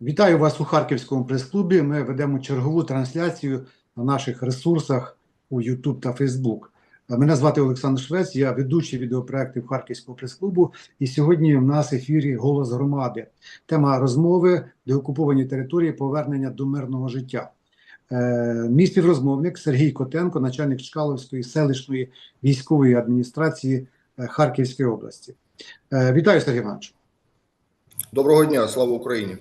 Вітаю вас у Харківському прес-клубі. Ми ведемо чергову трансляцію на наших ресурсах у YouTube та Facebook. Мене звати Олександр Швець, я ведучий відеопроєктів Харківського прес-клубу. І сьогодні в нас в ефірі Голос громади. Тема розмови деокуповані території повернення до мирного життя. Е, Мій співрозмовник Сергій Котенко, начальник Чкаловської селищної військової адміністрації е, Харківської області. Е, Вітаю, Сергій Іванович. Доброго дня, слава Україні.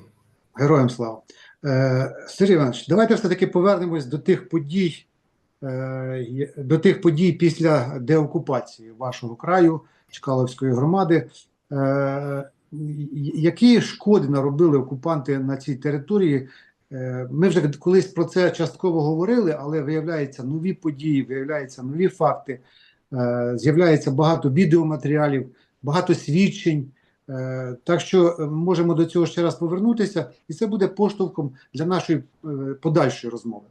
Героям слава. Е, Сергій Іванович, давайте все-таки повернемось до тих подій, е, до тих подій після деокупації вашого краю, Чкаловської громади. Е, які шкоди наробили окупанти на цій території? Ми вже колись про це частково говорили, але виявляються нові події, виявляються нові факти, з'являється багато відеоматеріалів, багато свідчень. Е, Так що е, можемо до цього ще раз повернутися, і це буде поштовхом для нашої е, подальшої розмови.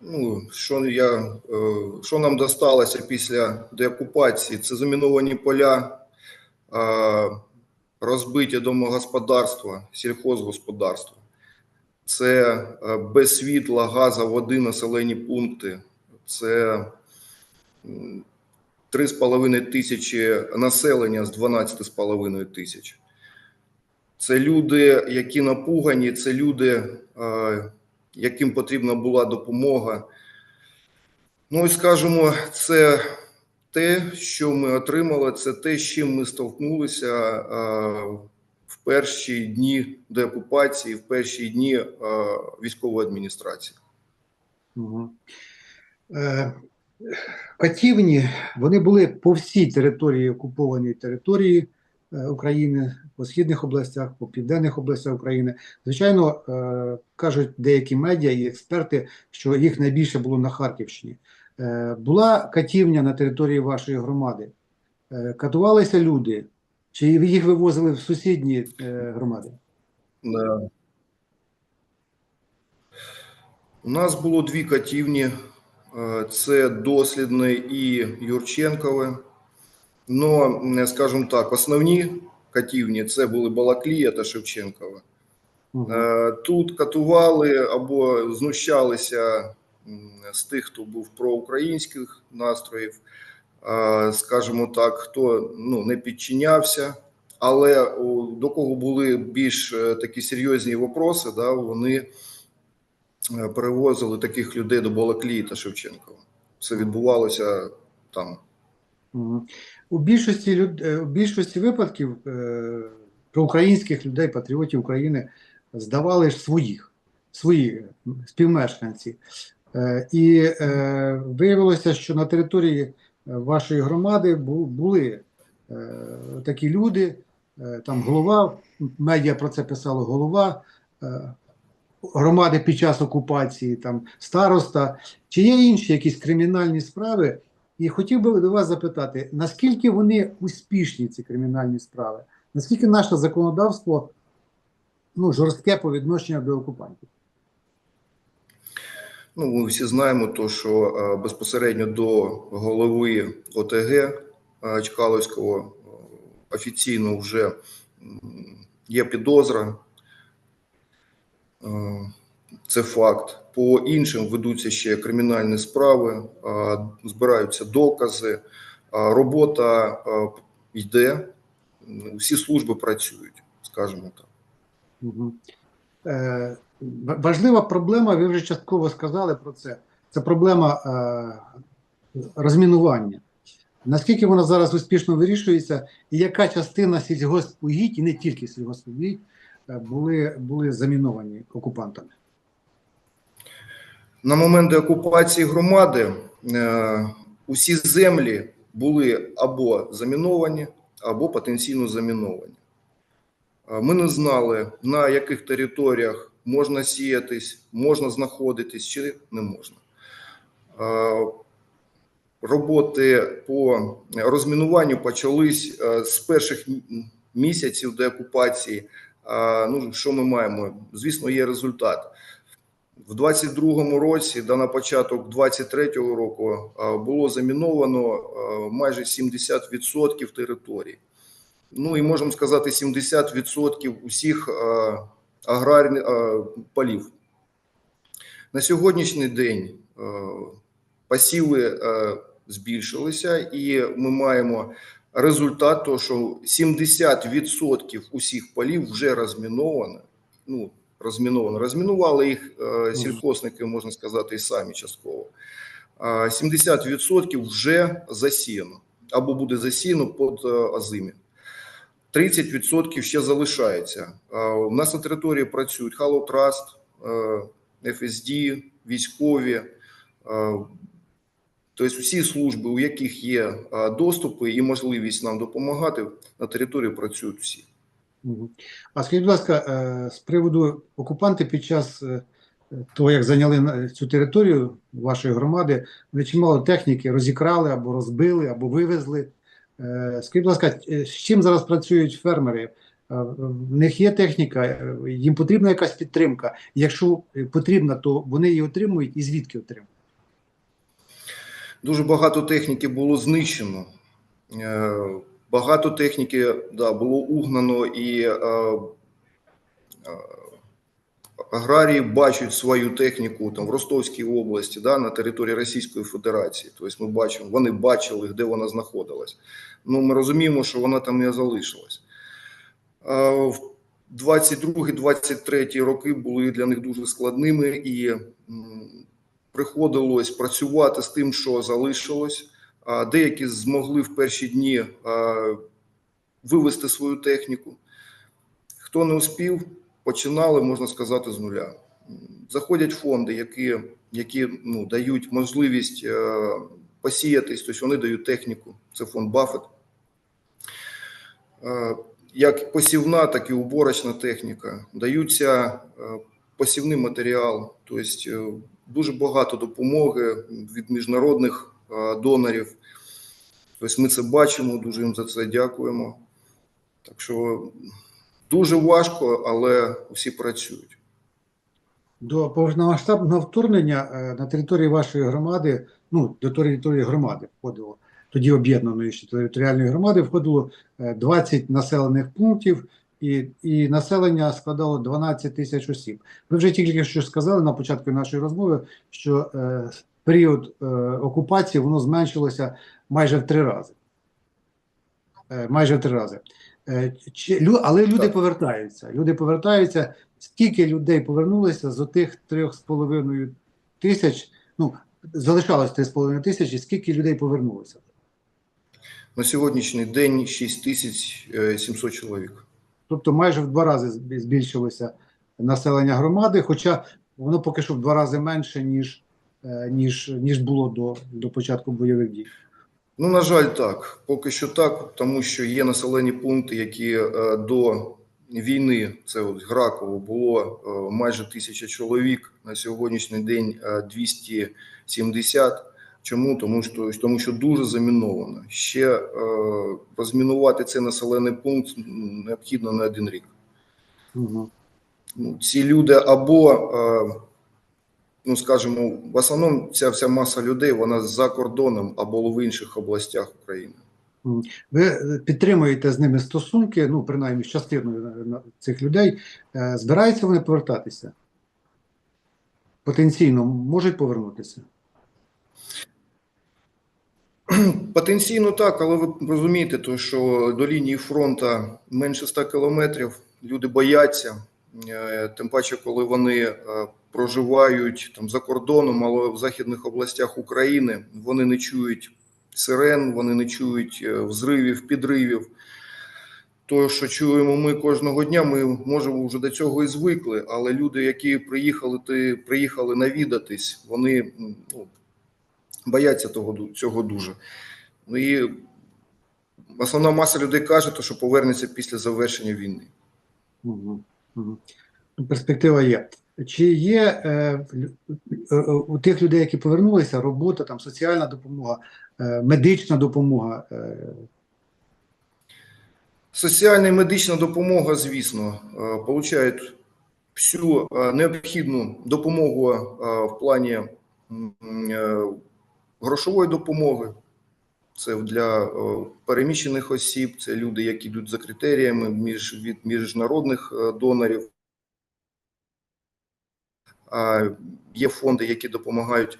Ну, що, я, що нам досталося після деокупації? Це заміновані поля, розбиті домогосподарства, сільхозгосподарства. Це без світла, газу, води, населені пункти. Це 3,5 тисячі населення з 12,5 тисяч. Це люди, які напугані, це люди, яким потрібна була допомога. Ну і скажімо, це те, що ми отримали, це те, з чим ми столкнулися в перші дні деокупації, в перші дні військової адміністрації. Угу. Катівні вони були по всій території окупованій території е, України, по східних областях, по південних областях України. Звичайно, е, кажуть деякі медіа і експерти, що їх найбільше було на Харківщині. Е, була катівня на території вашої громади. Катувалися люди, чи їх вивозили в сусідні громади? У нас було дві катівні: це дослідне і Юрченкове. Е, скажімо так, основні катівні це були Балаклія та Шевченкове. Е, Тут катували або знущалися з тих, хто був проукраїнських настроїв, е, скажімо так, хто ну, не підчинявся. Але до кого були більш е, такі серйозні вопроси, да, вони перевозили таких людей до Балаклії та Шевченкова. Це відбувалося там. У більшості люд... е, у більшості випадків е... проукраїнських людей, патріотів України здавали ж своїх, свої співмешканці. Е... І е... виявилося, що на території е, вашої громади були е... такі люди, е... там голова, медіа про це писало голова е... громади під час окупації, там староста. Чи є інші якісь кримінальні справи? І хотів би до вас запитати, наскільки вони успішні, ці кримінальні справи? Наскільки наше законодавство ну, жорстке по відношенню до окупантів? Ну, ми всі знаємо, то, що е, безпосередньо до голови ОТГ е, Чкаловського е, офіційно вже є підозра. Е, Це факт. По іншим ведуться ще кримінальні справи, е, збираються докази, е, робота йде, всі служби працюють, скажімо так. Важлива проблема, ви вже частково сказали про це. Це проблема розмінування. Наскільки вона зараз успішно вирішується, і яка частина сільгоспугідь, і не тільки сільгоспугідь, були, були заміновані окупантами? На момент деокупації громади е, усі землі були або заміновані, або потенційно заміновані. Е, Ми не знали, на яких територіях можна сіятись, можна знаходитись чи не можна. Е, Роботи по розмінуванню почались е, з перших місяців деокупації. Е, Ну, що ми маємо? Звісно, є результат. В 22-му році та на початок 23-го року а, було заміновано а, майже 70% території. ну і можемо сказати 70% усіх аграрних полів. На сьогоднішній день посіви е, збільшилися, і ми маємо результат, того, що 70% усіх полів вже розміновано. Ну, розміновано. Розмінували їх е, сільхозники, можна сказати, і самі частково. А 70% вже засіяно або буде засіяно під е, озимі. 30% ще залишається. У нас на території працюють Hello Trust, е, FSD, військові, е, тобто всі служби, у яких є е, доступи і можливість нам допомагати, на території працюють всі. А скажіть, будь ласка, е, з приводу окупанти під час е, того, як зайняли на- цю територію вашої громади, вони чимало техніки розікрали або розбили, або вивезли. Е, Скажіть, будь ласка, е, з чим зараз працюють фермери? Е, В них є техніка, е, їм потрібна якась підтримка. Якщо е, потрібна, то вони її отримують і звідки отримують? Дуже багато техніки було знищено. Е, Багато техніки да, було угнано, і е, е, аграрії бачать свою техніку там в Ростовській області, да, на території Російської Федерації. Тобто ми бачимо, вони бачили, де вона знаходилась. Ну, ми розуміємо, що вона там не залишилась. В 22-23 роки були для них дуже складними і приходилось працювати з тим, що залишилось. Деякі змогли в перші дні вивести свою техніку. Хто не успів, починали, можна сказати, з нуля. Заходять фонди, які, які ну, дають можливість е, посіятись, тобто вони дають техніку. Це фонд Баффет. Е, Як посівна, так і уборочна техніка. Даються е, посівний матеріал, тобто дуже багато допомоги від міжнародних е, донорів. Тобто ми це бачимо, дуже їм за це дякуємо. Так що дуже важко, але всі працюють. До повномасштабного вторгнення е, на території вашої громади, ну, до території громади входило, тоді об'єднаної ще територіальної громади входило е, 20 населених пунктів, і, і населення складало 12 тисяч осіб. Ви вже тільки що сказали на початку нашої розмови, що е, період е, окупації воно зменшилося майже в три рази. Е, майже в три рази. Е, чи, лю, але люди Так. повертаються. Люди повертаються. Скільки людей повернулося з отих трьох з половиною тисяч? Ну, залишалось три з половиною тисячі, скільки людей повернулося? На сьогоднішній день 6700 чоловік. Тобто майже в два рази збільшилося населення громади, хоча воно поки що в два рази менше, ніж, е, ніж, ніж було до, до початку бойових дій. Ну, на жаль, так. Поки що так, тому що є населені пункти, які е, до війни, це от Граково, було е, майже тисяча чоловік. На сьогоднішній день е, 270. Чому? Тому що, тому що дуже заміновано. Ще е, розмінувати цей населений пункт необхідно на один рік. Угу. Ці люди або, е, ну скажімо, в основному ця вся маса людей вона за кордоном або в інших областях України. Ви е, підтримуєте з ними стосунки, ну, принаймні, з частиною на цих людей. Е, Збираються вони повертатися? Потенційно можуть повернутися? Потенційно так, але ви розумієте, то, що до лінії фронту менше 100 кілометрів, люди бояться, Е, тим паче, коли вони е, проживають там за кордоном, але в західних областях України вони не чують сирен, вони не чують е, взривів, підривів. То, що чуємо ми кожного дня, ми можемо вже до цього і звикли, але люди, які приїхали, ти приїхали навідатись, вони ну, бояться того цього дуже. Ну і основна маса людей каже, то, що повернеться після завершення війни. Угу. Угу. Перспектива є. Чи є е, е, у тих людей, які повернулися, робота, там, соціальна допомога, е, медична допомога? Е, Соціальна і медична допомога, звісно, е, получають всю е, необхідну допомогу в плані грошової допомоги. Це для е, переміщених осіб, це люди, які йдуть за критеріями між, від міжнародних е, донорів. А є фонди, які допомагають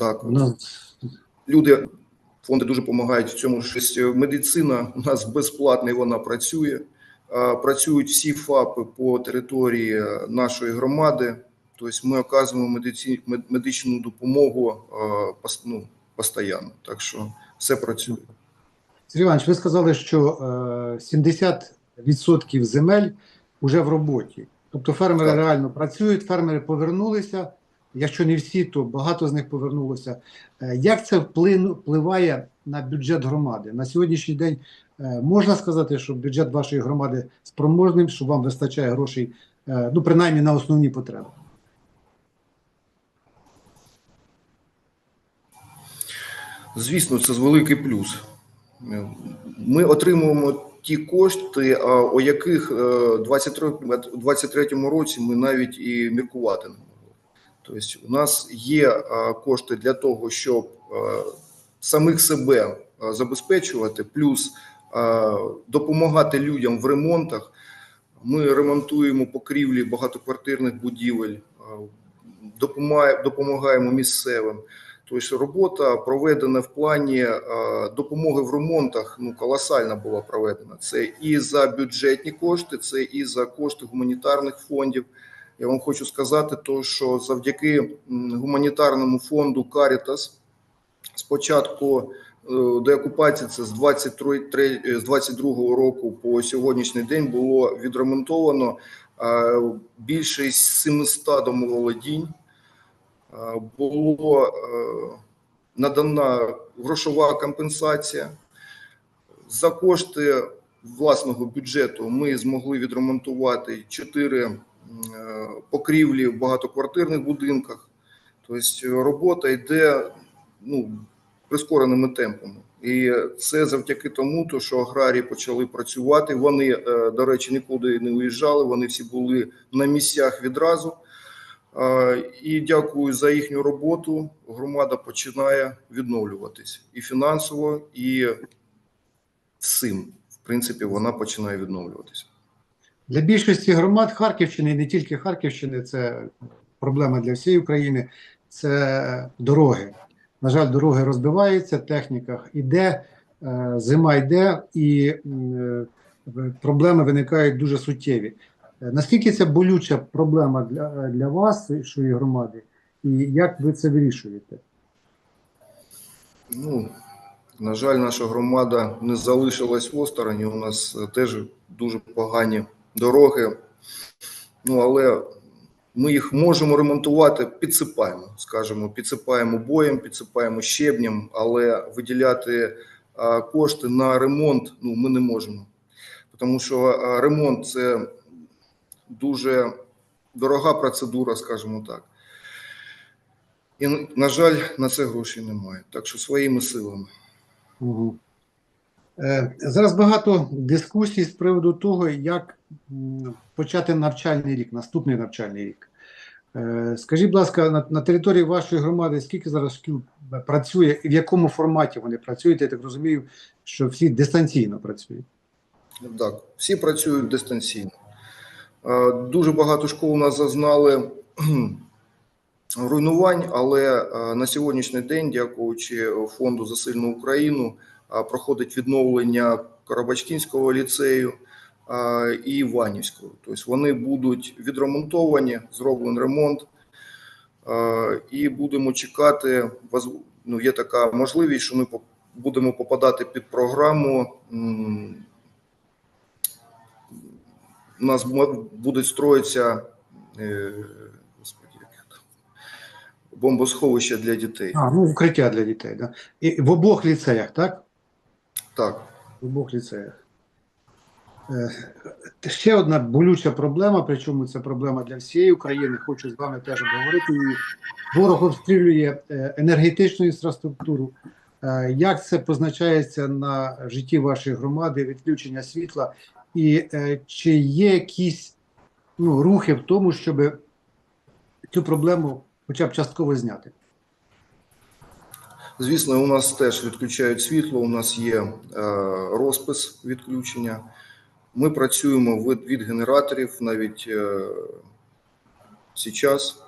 так. У Люди, фонди дуже допомагають в цьому. Щось медицина у нас безплатна і вона працює. Працюють всі ФАПи по території е, нашої громади. Тобто ми оказуємо медичну допомогу ну, постійно. Так що все працює. Сергій Іванович, ви сказали, що е, 70% земель вже в роботі. Тобто фермери Так. реально працюють, фермери повернулися. Якщо не всі, то багато з них повернулося. Е, Як це впливає на бюджет громади? На сьогоднішній день е, можна сказати, що бюджет вашої громади спроможним, що вам вистачає грошей, е, ну принаймні на основні потреби. Звісно, це великий плюс. Ми отримуємо ті кошти, о яких 23 у 23-му році ми навіть і міркувати не. Тобто, у нас є е, кошти для того, щоб е, самих себе е, забезпечувати, плюс допомагати людям в ремонтах. Ми ремонтуємо покрівлі багатоквартирних будівель, допомагаємо, місцевим. Тобто робота проведена в плані допомоги в ремонтах ну, колосальна була проведена. Це і за бюджетні кошти, це і за кошти гуманітарних фондів. Я вам хочу сказати, то, що завдяки гуманітарному фонду Caritas спочатку е, деокупації, це з 23, е, з 22 року по сьогоднішній день було відремонтовано е, більше 700 домоволодінь. Було надана грошова компенсація. За кошти власного бюджету ми змогли відремонтувати чотири м, е, покрівлі в багатоквартирних будинках. Тобто робота йде ну, прискореними темпами. І це завдяки тому, то, що аграрії почали працювати. Вони, е, до речі, нікуди не уїжджали, вони всі були на місцях відразу. Е, І дякую за їхню роботу. Громада починає відновлюватись і фінансово, і всім. В принципі, вона починає відновлюватись. Для більшості громад Харківщини, і не тільки Харківщини, це проблема для всієї України, це дороги. На жаль, дороги розбиваються, техніка йде, е, зима йде, і е, проблеми виникають дуже суттєві. Е, Наскільки це болюча проблема для, для вас, вашої громади, і як ви це вирішуєте? Ну, на жаль, наша громада не залишилась в остороні. У нас теж дуже погані дороги. Ну, але ми їх можемо ремонтувати, підсипаємо, скажімо, підсипаємо боєм, підсипаємо щебнем, але виділяти кошти на ремонт ну, ми не можемо. Тому що ремонт це дуже дорога процедура, скажімо так. І, на жаль, на це грошей немає. Так що своїми силами. Угу. Е, зараз багато дискусій з приводу того, як почати навчальний рік, наступний навчальний рік. Е, скажіть, будь ласка, на, на території вашої громади скільки зараз шкіл працює і в якому форматі вони працюють? Я так розумію, що всі дистанційно працюють. Так, всі працюють дистанційно. Е, Дуже багато школ у нас зазнали руйнувань, але е, на сьогоднішній день, дякуючи фонду за сильну Україну, е, проходить відновлення Карабачкінського ліцею і Іванівського. Тобто вони будуть відремонтовані, зроблений ремонт, і будемо чекати. Ну, є така можливість, що ми будемо попадати під програму. у нас будуть строїтися е, бомбосховища для дітей. А, ну, укриття для дітей, да? І в обох ліцеях, так? Так, В обох ліцеях. Е, Ще одна болюча проблема, причому це проблема для всієї України. Хочу з вами теж обговорити. Ворог обстрілює е, енергетичну інфраструктуру. Е, Як це позначається на житті вашої громади, відключення світла? І чи є якісь ну, рухи в тому, щоб цю проблему хоча б частково зняти? Звісно, у нас теж відключають світло, у нас є е, розпис відключення. Ми працюємо від, від генераторів навіть е, зараз.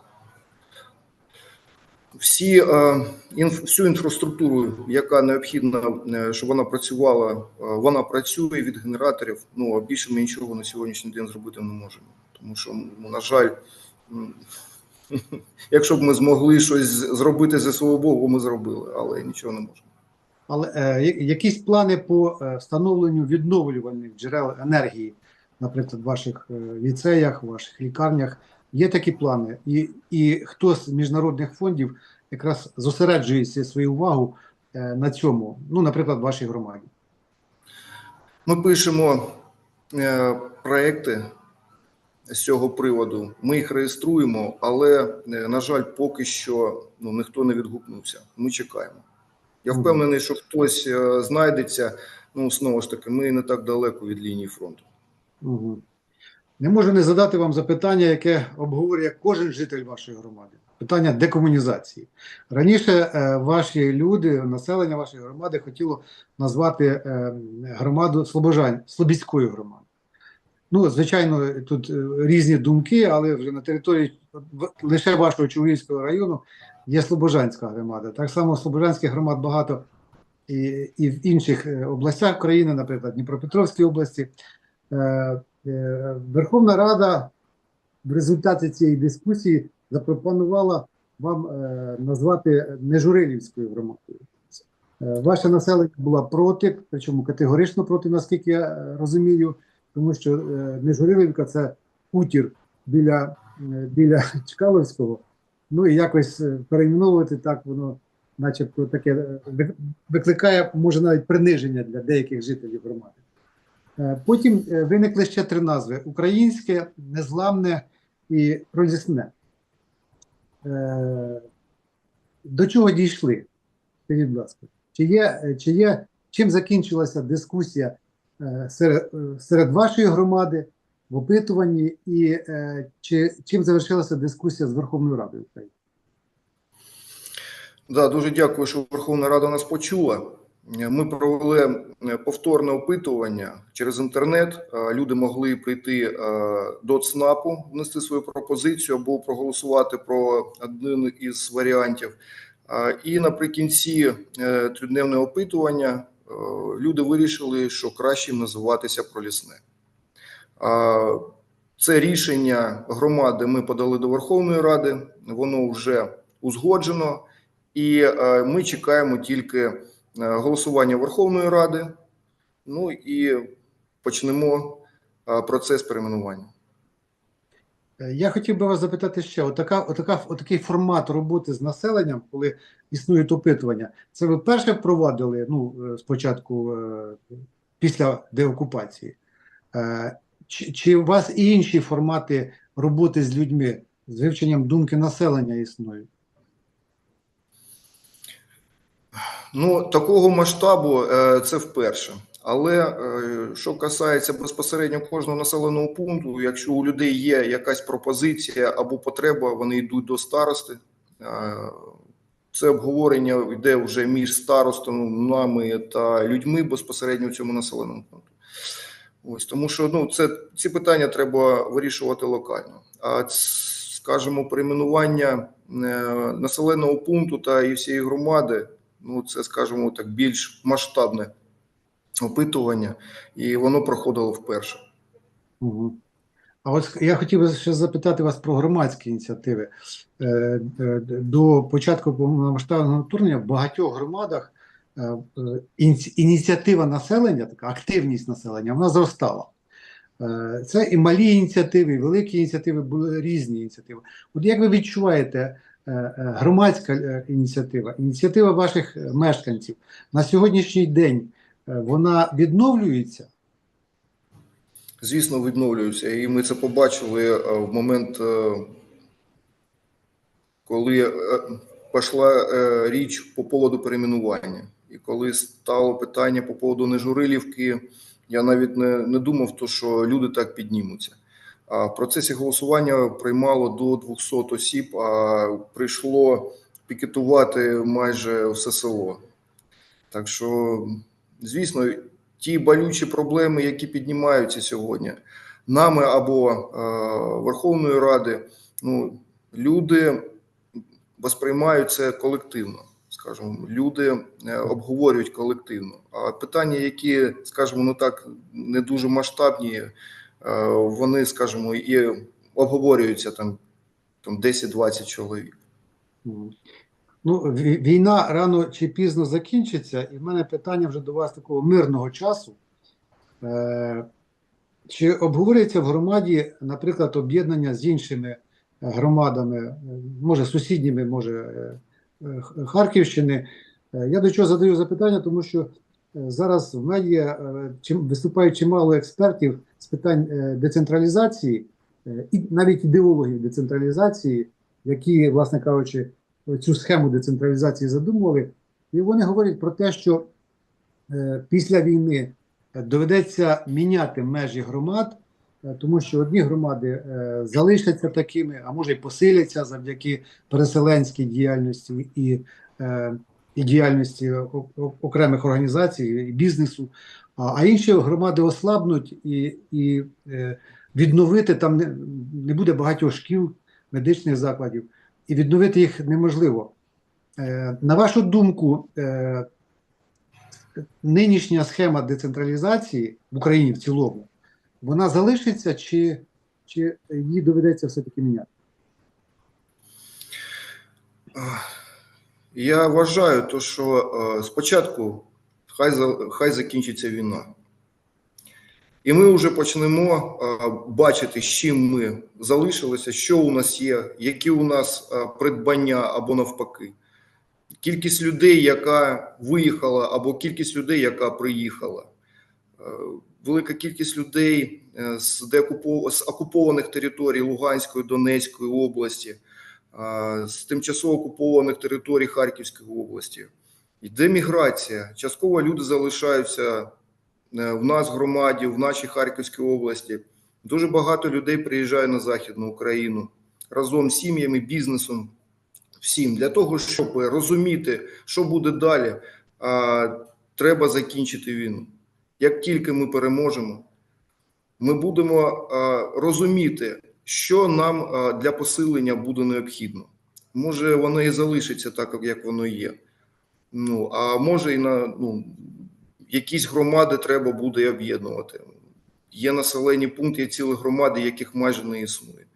Всі, е, інф, всю інфраструктуру, яка необхідна, е, щоб вона працювала, е, вона працює від генераторів. Ну а більше ми нічого на сьогоднішній день зробити не можемо. Тому що, на жаль, якщо б ми змогли щось зробити зі свого боку, ми зробили, але нічого не можемо. Але е, якісь плани по е, встановленню відновлювальних джерел енергії, наприклад, в ваших е, ліцеях, в ваших лікарнях, є такі плани? І, і хто з міжнародних фондів якраз зосереджує свою увагу е, на цьому, ну, наприклад, в вашій громаді? Ми пишемо е, проекти з цього приводу. Ми їх реєструємо, але, е, на жаль, поки що ну, ніхто не відгукнувся. Ми чекаємо. Я впевнений, що хтось е, знайдеться. Ну, знову ж таки, ми не так далеко від лінії фронту. Угу. Не можу не задати вам запитання, яке обговорює кожен житель вашої громади. Питання декомунізації. Раніше е, ваші люди, населення вашої громади хотіло назвати е, громаду Слобожань, Слобідською громадою. Ну, звичайно, тут е, різні думки, але вже на території лише вашого Чугуївського району є Слобожанська громада. Так само Слобожанських громад багато і, і в інших е, областях країни, наприклад, Дніпропетровській області. Е, Верховна Рада в результаті цієї дискусії запропонувала вам назвати Нежурилівською громадою. Ваше населення було проти, причому категорично проти, наскільки я розумію, тому що Нежурилівка це хутір біля, е, біля Чкаловського. Ну і якось е, перейменовувати так воно, начебто, таке е, викликає, може, навіть приниження для деяких жителів громади. Потім виникли ще три назви: українське, незламне і пролісне. Е, До чого дійшли? Скажіть, будь ласка, чи є, чи є чим закінчилася дискусія серед, е, серед вашої громади в опитуванні, і е, чи, чим завершилася дискусія з Верховною Радою України? Да, дуже дякую, що Верховна Рада нас почула. Ми провели е, повторне опитування через інтернет. Е, Люди могли прийти е, до ЦНАПу, внести свою пропозицію або проголосувати про один із варіантів. Е, І наприкінці е, тридневного опитування е, люди вирішили, що краще називатися пролісне. Е, Це рішення громади ми подали до Верховної Ради, воно вже узгоджено. І е, ми чекаємо тільки е, голосування Верховної Ради. Ну і почнемо е, процес перейменування. Е, Я хотів би вас запитати ще: отака, отака, отакий формат роботи з населенням, коли існують опитування, це ви перше впровадили ну, е, спочатку е, після деокупації? Чи, чи у вас і інші формати роботи з людьми, з вивченням думки населення існують? Ну, такого масштабу це вперше. Але е, що касається безпосередньо кожного населеного пункту, якщо у людей є якась пропозиція або потреба, вони йдуть до старости. Е, Це обговорення йде вже між старостами, нами та людьми безпосередньо в цьому населеному пункту. Ось тому, що ну це ці питання треба вирішувати локально. А скажімо, перейменування е, населеного пункту та і всієї громади. Ну, це, скажімо так, більш масштабне опитування, і воно проходило вперше. Угу. А от я хотів би ще запитати вас про громадські ініціативи. Е, е, До початку повномасштабного вторгнення в багатьох громадах е, ініці- ініціатива населення, така активність населення, вона зростала. Це і малі ініціативи, і великі ініціативи, були різні ініціативи. От як ви відчуваєте громадська ініціатива, ініціатива ваших мешканців на сьогоднішній день вона відновлюється? Звісно, відновлюються, і ми це побачили е, в момент, е, коли е, пішла е, річ по поводу перейменування. І коли стало питання по поводу Нежурилівки, я навіть не, не думав, то, що люди так піднімуться. А в процесі голосування приймало до 200 осіб, а прийшло пікетувати майже все село. Так що, звісно, ті болючі проблеми, які піднімаються сьогодні нами або е, Верховної Ради, ну, люди восприймають це колективно. Скажімо, люди е, обговорюють колективно. А питання, які, скажімо, ну так не дуже масштабні, е, вони, скажімо, і обговорюються там, там 10-20 чоловік. Ну, вій- війна рано чи пізно закінчиться, і в мене питання вже до вас такого мирного часу. Е, Чи обговорюється в громаді, наприклад, об'єднання з іншими е, громадами, е, може сусідніми, може е, Харківщини? Я до чого задаю запитання, тому що зараз в медіа чим виступають чимало експертів з питань децентралізації, і навіть ідеологів децентралізації, які, власне кажучи, цю схему децентралізації задумували, і вони говорять про те, що е, після війни е, доведеться міняти межі громад, е, тому що одні громади залишаться такими, а може й посиляться завдяки переселенській діяльності і, і діяльності окремих організацій і бізнесу, а, інші громади ослабнуть і, і відновити там не, не буде багатьох шкіл, медичних закладів і відновити їх неможливо. Е, На вашу думку, е, нинішня схема децентралізації в Україні в цілому, вона залишиться чи, чи її доведеться все-таки міняти? Я вважаю, то, що е, спочатку хай, хай закінчиться війна. І ми вже почнемо е, бачити, з чим ми залишилися, що у нас є, які у нас е, придбання або навпаки. Кількість людей, яка виїхала, або кількість людей, яка приїхала. Е, Велика кількість людей з, з окупованих територій Луганської, Донецької області, з тимчасово окупованих територій Харківської області. Йде міграція. Частково люди залишаються в нас громаді, в нашій Харківській області. Дуже багато людей приїжджає на Західну Україну разом з сім'ями, бізнесом, всім. Для того, щоб розуміти, що буде далі, треба закінчити війну. Як тільки ми переможемо, ми будемо розуміти, що нам для посилення буде необхідно. Може, воно і залишиться так, як воно є. Ну, а може, і на ну, якісь громади треба буде об'єднувати. Є населені пункти, є цілі громади, яких майже не існує.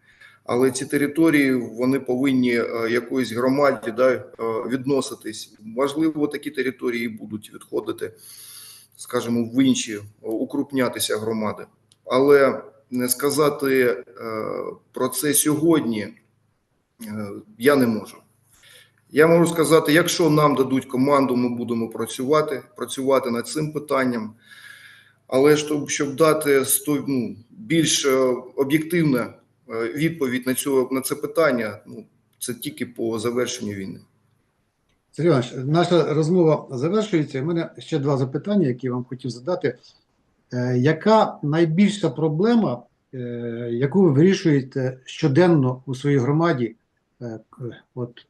Але ці території вони повинні е, якоїсь громаді да, е, відноситись. Можливо, такі території будуть відходити, скажімо, в інші, е, укрупнятися громади. Але не сказати про це сьогодні я не можу. Я можу сказати, якщо нам дадуть команду, ми будемо працювати, працювати над цим питанням. Але щоб, щоб дати ну, більш е, об'єктивну е, відповідь на, цю, на це питання, ну, це тільки по завершенню війни. Сергій Іванович, наша розмова завершується. У мене ще два запитання, які я вам хотів задати. Е, яка найбільша проблема, яку ви вирішуєте щоденно у своїй громаді? От,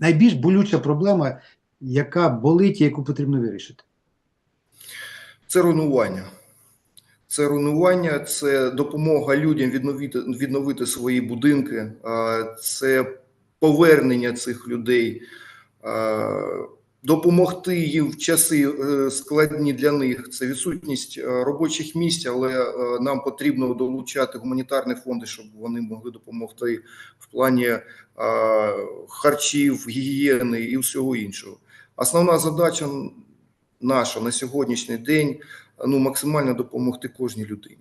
найбільш болюча проблема, яка болить і яку потрібно вирішити? Це руйнування. Це руйнування, це допомога людям відновити, відновити свої будинки, це повернення цих людей, допомогти їм в часи е, складні для них. Це відсутність е, робочих місць, але е, нам потрібно долучати гуманітарні фонди, щоб вони могли допомогти в плані харчів, гігієни і всього іншого. Основна задача наша на сьогоднішній день ну, максимально допомогти кожній людині.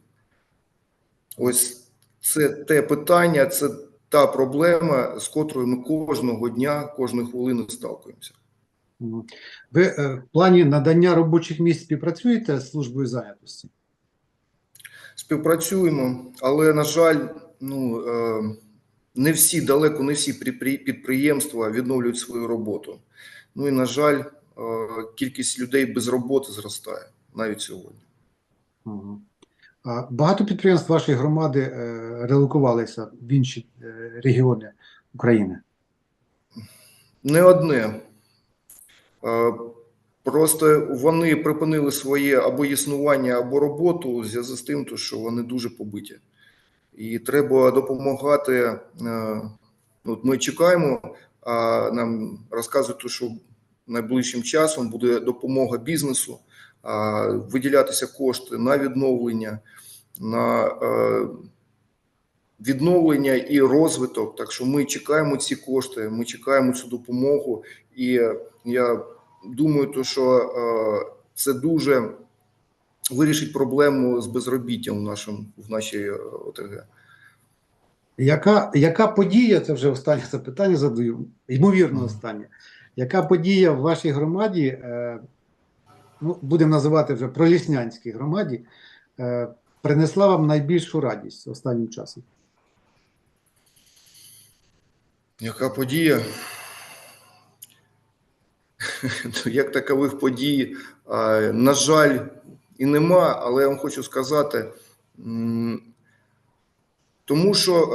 Ось це те питання, це та проблема, з котрою ми кожного дня, кожної хвилини сталкуємося. Ви е, в плані надання робочих місць співпрацюєте з службою зайнятості? Співпрацюємо, але, на жаль, ну, е, не всі, далеко не всі підприємства відновлюють свою роботу. Ну і, на жаль, е, кількість людей без роботи зростає навіть сьогодні. Багато підприємств вашої громади релокувалися в інші регіони України. Не одне. Е, Просто вони припинили своє або існування, або роботу у зв'язку з тим, що вони дуже побиті. І треба допомагати. е, От ми чекаємо, а нам розказують, що найближчим часом буде допомога бізнесу, виділятися кошти на відновлення, на е, відновлення і розвиток. Так що ми чекаємо ці кошти, ми чекаємо цю допомогу, і я думаю, то, що е, це дуже вирішить проблему з безробіттям в нашому в нашій е, ОТГ. Яка, яка подія, це вже останнє запитання задаю, ймовірно, останнє. Яка подія в вашій громаді, е, ну, будемо називати вже проліснянській громаді, е, принесла вам найбільшу радість останнім часом? Яка подія? Ну, Як такових подій, на жаль, і нема, але я вам хочу сказати, тому що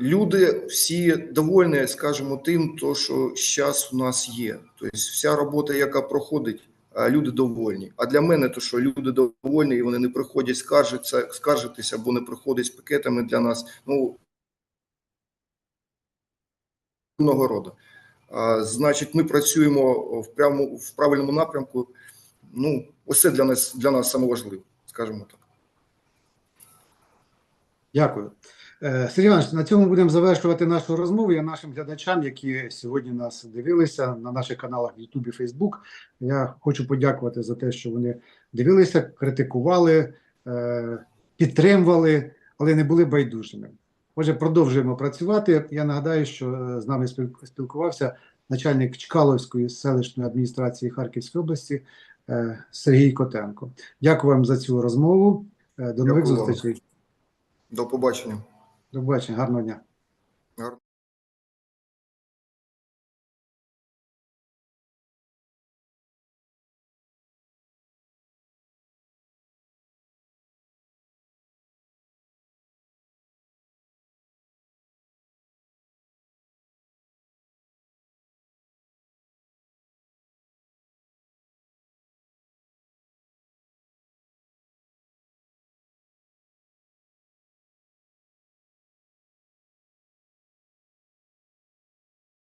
люди всі довольні, скажімо, тим, то, що зараз у нас є. Тобто вся робота, яка проходить, люди довольні. А для мене то, що люди довольні, і вони не приходять скаржитися, скаржитися або не приходять з пакетами для нас. Ну, роду. Значить, ми працюємо в прямо в правильному напрямку. Ну, це для нас для нас саме важливе, скажімо так. Дякую. Е, Сергій Іванович, на цьому будемо завершувати нашу розмову. Я нашим глядачам, які сьогодні нас дивилися на наших каналах в Ютубі, Фейсбук. Я хочу подякувати за те, що вони дивилися, критикували, е, підтримували, але не були байдужими. Отже, продовжуємо працювати. Я нагадаю, що е, з нами спіл- спілкувався начальник Чкаловської селищної адміністрації Харківської області е, Сергій Котенко. Дякую вам за цю розмову. Е, До нових Дякую вам. зустрічей. До побачення. До побачення, гарного дня.